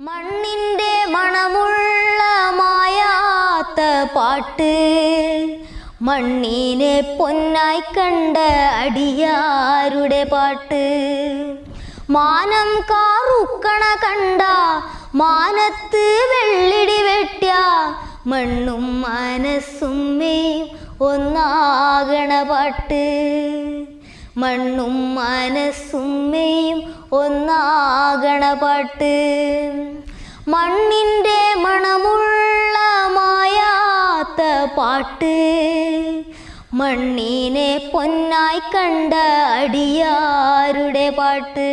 മണ്ണിന്റെ മണമുള്ള മായാത്ത പാട്ട് മണ്ണിനെ പൊന്നായി കണ്ട അടിയാരുടെ പാട്ട്. മാനം കാറുക്കണ കണ്ട മാനത്ത് വെള്ളിടി വെട്ടിയ മണ്ണും മനസ്സുമേ ഒന്നാകണ പാട്ട്. മണ്ണും മനസ്സുമ്മയും ഒന്നാകണ പാട്ട് മണ്ണിന്റെ മണമുള്ള മായാത്ത പാട്ട്. മണ്ണിനെ പൊന്നായി കണ്ട അടിയാരുടെ പാട്ട്.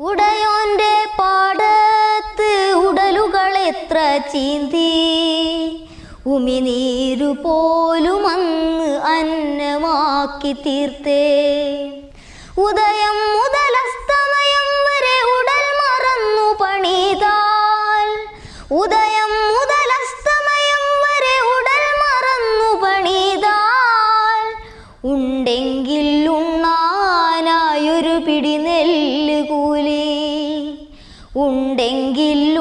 ഉടയോന്റെ പാടത്ത് ഉടലുകൾ എത്ര ചീന്തി. ഉമിനീരു പോലും അങ്ങ് അന്നമാക്കി തീർത്തേ. ഉദയം മുതലസ്തമയം വരെ ഉടൽ മറന്നു പണിതാൽ. ഉദയം മുതലസ്തമയം വരെ ഉടൽ മറന്നു പണിതാൽ. ഉണ്ടെങ്കിൽ ഉണ്ണാനായൊരു പിടി നെല്ല് കൂലി. ഉണ്ടെങ്കിൽ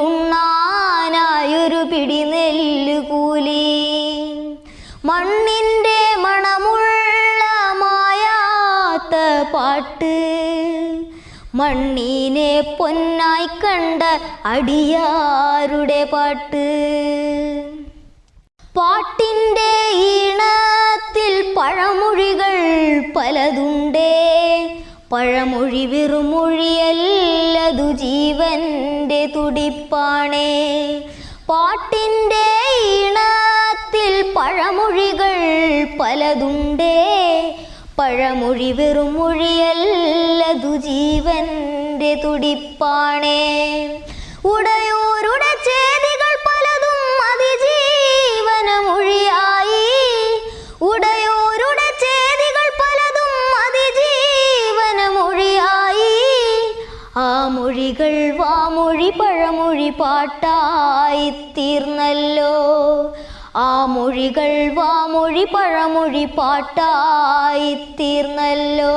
കൂലി മണ്ണിന്റെ മണമുള്ള മായാത്ത പാട്ട് മണ്ണിനെ പൊന്നായി കണ്ട അടിയാരുടെ പാട്ട്. പാട്ടിന്റെ ഈണത്തിൽ പഴമൊഴികൾ പലതുണ്ടേ. പഴമൊഴി വെറുമൊഴിയല്ലതു ജീവന്റെ തുടിപ്പാണേ. പാട്ടിന്റെ പലതുണ്ടേ പഴമൊഴി വെറും മൊഴിയല്ലതു ജീവന്റെ തുടിപ്പാണേ. ഉടയോരുടെ ചേതികൾ പലതും അതിജീവന മൊഴിയായി. ഉടയോരുടെ ചേതികൾ പലതും അതിജീവന മൊഴിയായി. ആ മൊഴികൾ വാമൊഴി പഴമൊഴി പാട്ടായി തീർന്നല്ലോ. ആ മൊഴികൾ വാമൊഴി പഴമൊഴി പാട്ടായി തീർന്നല്ലോ.